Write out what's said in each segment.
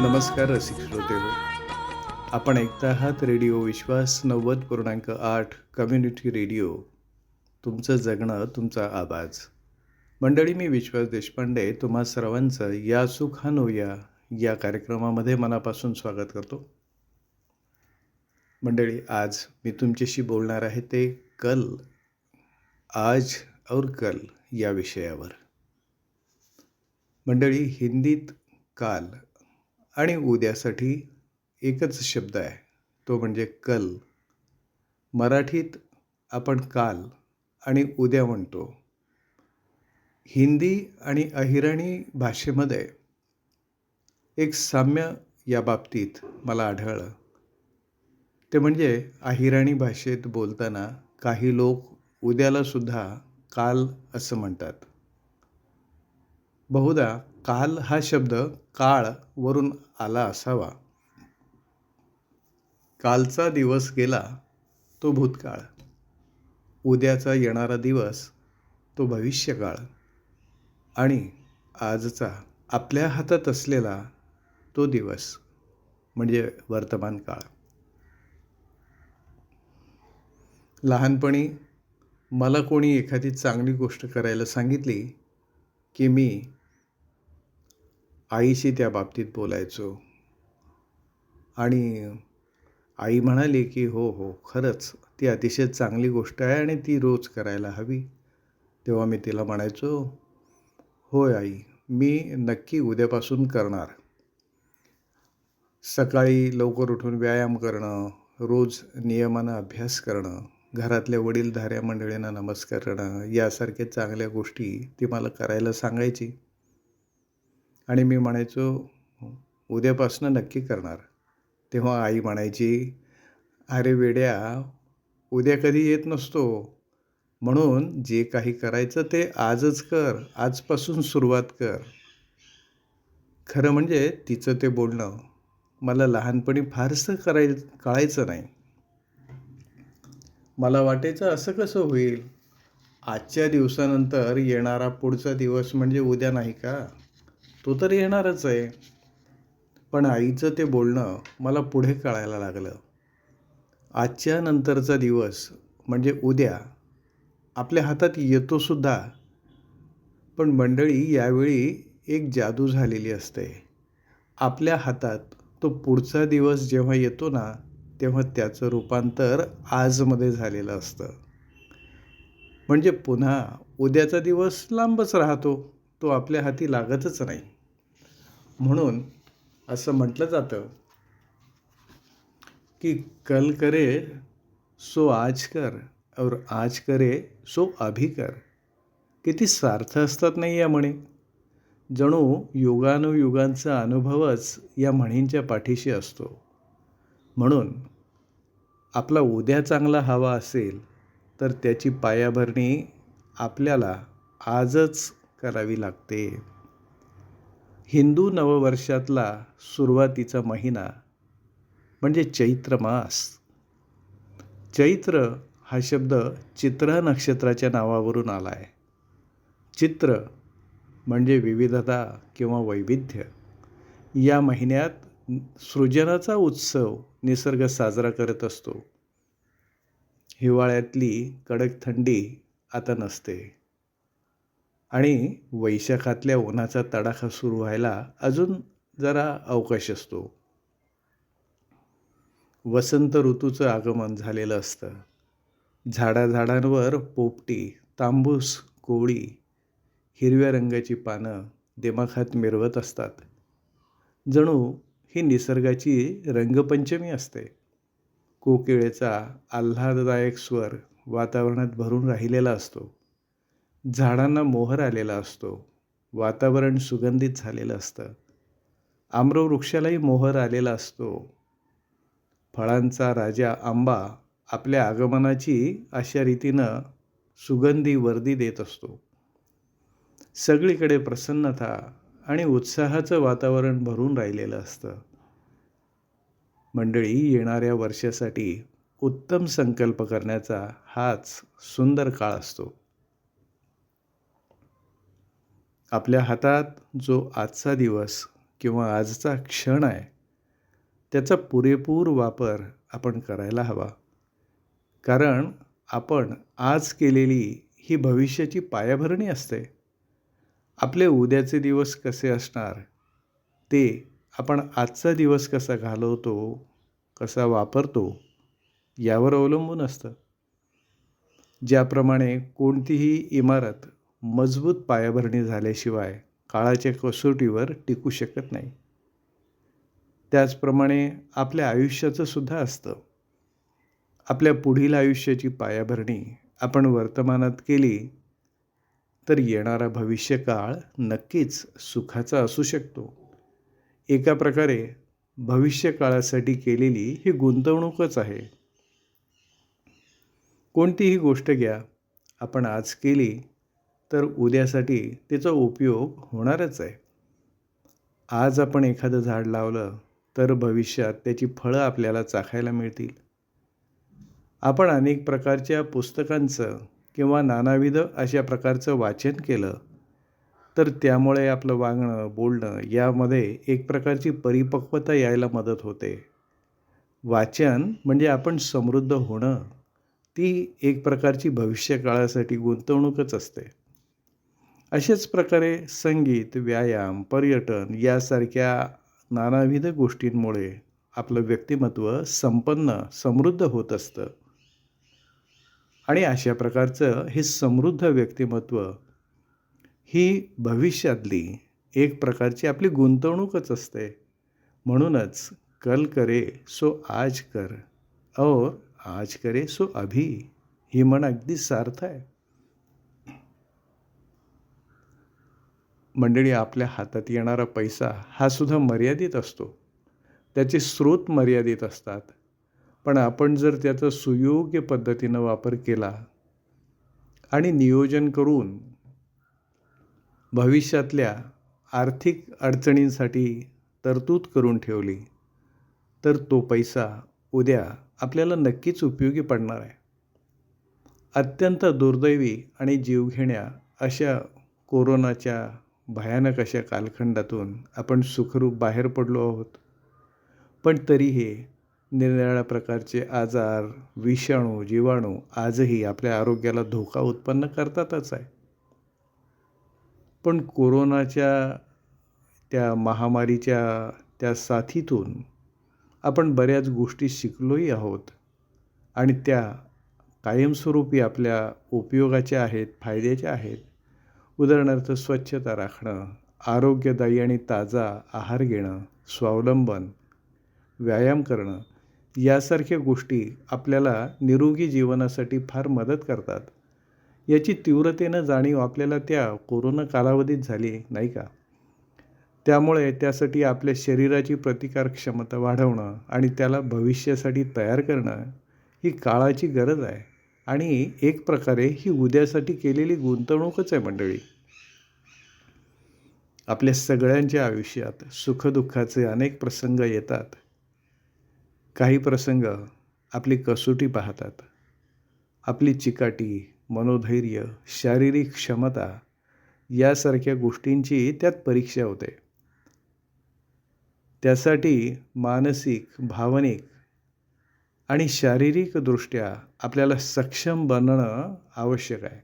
नमस्कार रसिक श्रोते हो आपण ऐकता आहात रेडिओ विश्वास नव्वद पूर्णांक आठ कम्युनिटी रेडिओ. तुमचं जगणं तुमचा आवाज. मंडळी मी विश्वास देशपांडे. तुम्हा सर्वांचं या सुखानोया या कार्यक्रमामध्ये मनापासून स्वागत करतो. मंडळी आज मी तुमच्याशी बोलणार आहे ते कल आज और कल या विषयावर. मंडळी हिंदीत काल आणि उद्यासाठी एकच शब्द आहे. तो म्हणजे कल. मराठीत आपण काल आणि उद्या म्हणतो. हिंदी आणि अहिराणी भाषेमध्ये एक साम्य या बाबतीत मला आढळलं. ते म्हणजे अहिराणी भाषेत बोलताना काही लोक उद्यालासुद्धा काल असं म्हणतात. बहुधा काल हा शब्द काळ वरून आला असावा. कालचा दिवस गेला तो भूतकाळ. उद्याचा येणारा दिवस तो भविष्यकाळ. आणि आजचा आपल्या हातात असलेला तो दिवस म्हणजे वर्तमान काळ. लहानपणी मला कोणी एखादी चांगली गोष्ट करायला सांगितली की मी आईशी त्या बाबतीत बोलायचो. आणि आई म्हणाली की हो हो खरंच. ती अतिशय चांगली गोष्ट आहे आणि ती रोज करायला हवी. तेव्हा मी तिला म्हणायचो होय आई मी नक्की उद्यापासून करणार. सकाळी लवकर उठून व्यायाम करणं रोज नियमानं अभ्यास करणं घरातल्या वडीलधाऱ्या मंडळींना नमस्कार करणं यासारख्या चांगल्या गोष्टी ती मला करायला सांगायची. आणि मी म्हणायचो उद्यापासनं नक्की करणार. तेव्हा आई म्हणायची अरे वेड्या उद्या कधी येत नसतो. म्हणून जे काही करायचं ते आजच कर आजपासून सुरुवात कर. खरं म्हणजे तिचं ते बोलणं मला लहानपणी फारसं कराय कळायचं नाही. मला वाटायचं असं कसं होईल? आजच्या दिवसानंतर येणारा पुढचा दिवस म्हणजे उद्या नाही का? तो तर येणारच आहे. पण आईचं ते बोलणं मला पुढे कळायला लागलं. आजच्या नंतरचा दिवस म्हणजे उद्या. आपल्या हातात येतोसुद्धा पण मंडळी यावेळी एक जादू झालेली असते. आपल्या हातात तो पुढचा दिवस जेव्हा येतो ना तेव्हा त्याचं रूपांतर आजमध्ये झालेलं असतं. म्हणजे पुन्हा उद्याचा दिवस लांबच राहतो. तो आपल्या हाती लागतच नाही. म्हणून असं म्हटलं जातं की कल करे सो आज कर और आज करे सो अभी कर. किती स्वार्थ असतात नाही या म्हणी? जणू युगानुयुगांचा अनुभवच या म्हणींच्या पाठीशी असतो. म्हणून आपला उद्या चांगला हवा असेल तर त्याची पायाभरणी आपल्याला आजच करावी लागते. हिंदू नववर्षातला सुरुवातीचा महिना म्हणजे चैत्र मास. चैत्र हा शब्द चित्रा नक्षत्राच्या नावावरून आला आहे चित्र म्हणजे विविधता किंवा वैविध्य. या महिन्यात सृजनाचा उत्सव निसर्ग साजरा करत असतो. हिवाळ्यातली कडक थंडी आता नसते. आणि वैशाखातल्या उन्हाचा तडाखा सुरू व्हायला अजून जरा अवकाश असतो. वसंत ऋतूचं आगमन झालेलं असतं. झाडाझाडांवर पोपटी तांबूस कोळी हिरव्या रंगाची पानं दिमाखात मिरवत असतात. जणू ही निसर्गाची रंगपंचमी असते. कोकिळेचा आल्हाददायक स्वर वातावरणात भरून राहिलेला असतो. झाडांना मोहर आलेला असतो. वातावरण सुगंधित झालेलं असतं. आम्रवृक्षालाही मोहर आलेला असतो. फळांचा राजा आंबा आपल्या आगमनाची अशा रीतीनं सुगंधी वर्दी देत असतो. सगळीकडे प्रसन्नता आणि उत्साहाचं वातावरण भरून राहिलेलं असतं. मंडळी येणाऱ्या वर्षासाठी उत्तम संकल्प करण्याचा हाच सुंदर काळ असतो. आपल्या हातात जो आजचा दिवस किंवा आजचा क्षण आहे त्याचा पुरेपूर वापर आपण करायला हवा. कारण आपण आज केलेली ही भविष्याची पायाभरणी असते. आपले उद्याचे दिवस कसे असणार ते आपण आजचा दिवस कसा घालवतो कसा वापरतो यावर अवलंबून असतं. ज्याप्रमाणे कोणतीही इमारत मजबूत पायाभरणी झाल्याशिवाय काळाच्या कसोटीवर टिकू शकत नाही. त्याचप्रमाणे आपल्या आयुष्याचं सुद्धा असतं. आपल्या पुढील आयुष्याची पायाभरणी आपण वर्तमानात केली तर येणारा भविष्यकाळ नक्कीच सुखाचा असू शकतो. एका प्रकारे भविष्यकाळासाठी केलेली ही गुंतवणूकच आहे. कोणतीही गोष्ट घ्या आपण आज केली तर उद्यासाठी त्याचा उपयोग होणारच आहे. आज आपण एखादं झाड लावलं तर भविष्यात त्याची फळं आपल्याला चाखायला मिळतील. आपण अनेक प्रकारच्या पुस्तकांचं किंवा नानाविध अशा प्रकारचं वाचन केलं तर त्यामुळे आपलं वागणं बोलणं यामध्ये एक प्रकारची परिपक्वता यायला मदत होते. वाचन म्हणजे आपण समृद्ध होणं ती एक प्रकारची भविष्यकाळासाठी गुंतवणूकच असते. अशाच प्रकारे संगीत व्यायाम पर्यटन यासारख्या नानाविध गोष्टींमुळे आपलं व्यक्तिमत्व संपन्न समृद्ध होत असतं. आणि अशा प्रकारचं हे समृद्ध व्यक्तिमत्व ही भविष्यातली एक प्रकारची आपली गुंतवणूकच असते. म्हणूनच कल करे सो आज कर और आज करे सो अभी ही म्हण अगदी सार्थ आहे. मंडळी आपल्या हातात येणारा पैसा हा सुद्धा मर्यादित असतो. त्याचे स्रोत मर्यादित असतात. पण आपण जर त्याचा सुयोग्य पद्धतीनं वापर केला आणि नियोजन करून भविष्यातल्या आर्थिक अडचणींसाठी तरतूद करून ठेवली तर तो पैसा उद्या आपल्याला नक्कीच उपयोगी पडणार आहे. अत्यंत दुर्दैवी आणि जीवघेण्या अशा कोरोनाच्या भयानक अशा कालखंडातून आपण सुखरूप बाहेर पडलो आहोत. पण तरीही निरनिराळ्या प्रकारचे आजार विषाणू जीवाणू आजही आपल्या आरोग्याला धोका उत्पन्न करतातच आहे. पण कोरोनाच्या त्या महामारीच्या त्या साथीतून आपण बऱ्याच गोष्टी शिकलोही आहोत. आणि त्या कायमस्वरूपी आपल्या उपयोगाच्या आहेत फायद्याच्या आहेत. उदाहरणार्थ स्वच्छता राखणं आरोग्यदायी आणि ताजा आहार घेणं स्वावलंबन व्यायाम करणं यासारख्या गोष्टी आपल्याला निरोगी जीवनासाठी फार मदत करतात. याची तीव्रतेनं जाणीव आपल्याला त्या कोरोना कालावधीत झाली नाही का? त्यामुळे त्यासाठी आपल्या शरीराची प्रतिकार क्षमता वाढवणं आणि त्याला भविष्यासाठी तयार करणं ही काळाची गरज आहे. आणि एक प्रकारे ही उद्यासाठी केलेली गुंतवणूकच आहे मंडळी. आपल्या सगळ्यांच्या आयुष्यात सुखदुःखाचे अनेक प्रसंग येतात. काही प्रसंग आपली कसोटी पाहतात. आपली चिकाटी मनोधैर्य शारीरिक क्षमता यासारख्या गोष्टींची त्यात परीक्षा होते. त्यासाठी मानसिक भावनिक आणि शारीरिकदृष्ट्या आपल्याला सक्षम बनणं आवश्यक आहे.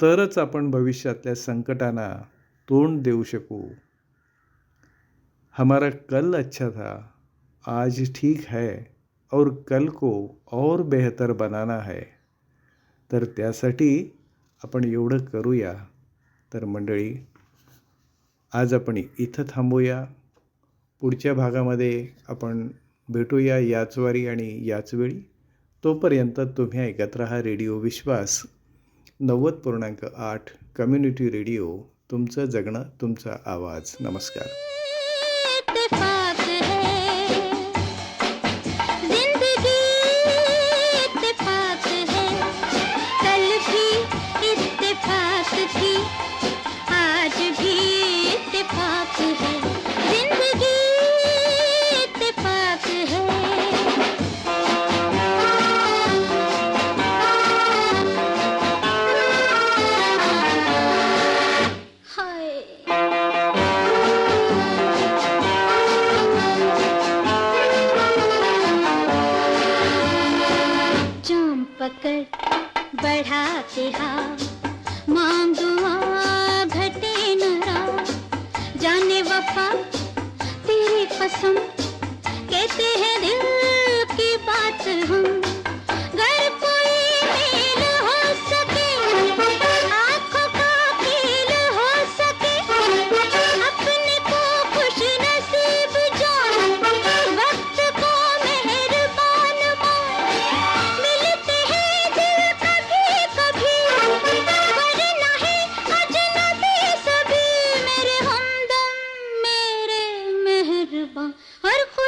तरच आपण भविष्यातल्या संकटांना तोंड देऊ शकू. हमारा कल अच्छा था आज ठीक है और कल को और बेहतर बनाना है. तर त्यासाठी आपण एवढं करूया. तर मंडळी आज आपण इथं थांबूया. पुढच्या भागामध्ये आपण भेटूया याच वारी आणि याच वेळी तोपर्यंत तुम्ही ऐकत राहा रेडिओ विश्वास. नव्वद पूर्णांक आठ कम्युनिटी रेडिओ. तुमचं जगणं तुमचा आवाज. नमस्कार.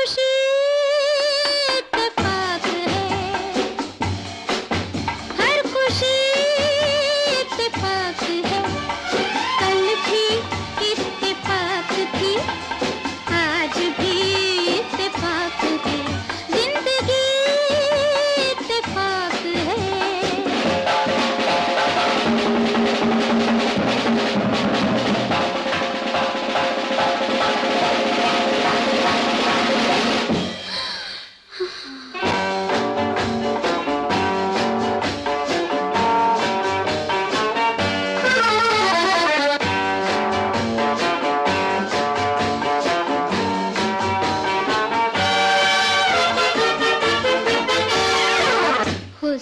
Sushi!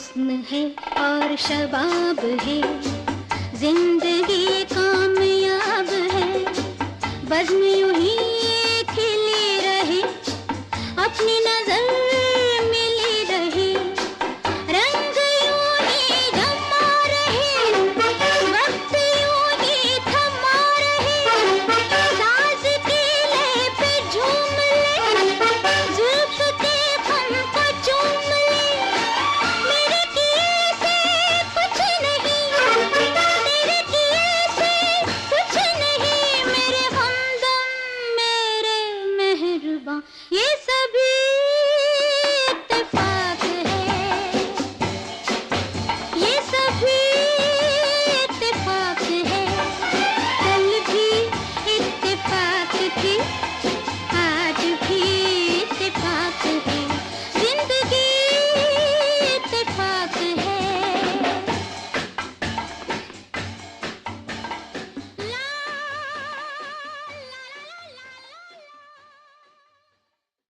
हुस्न है और शबाब है। ज़िंदगी कामयाब है। बस यू ही खिली रहे। अपनी नज़र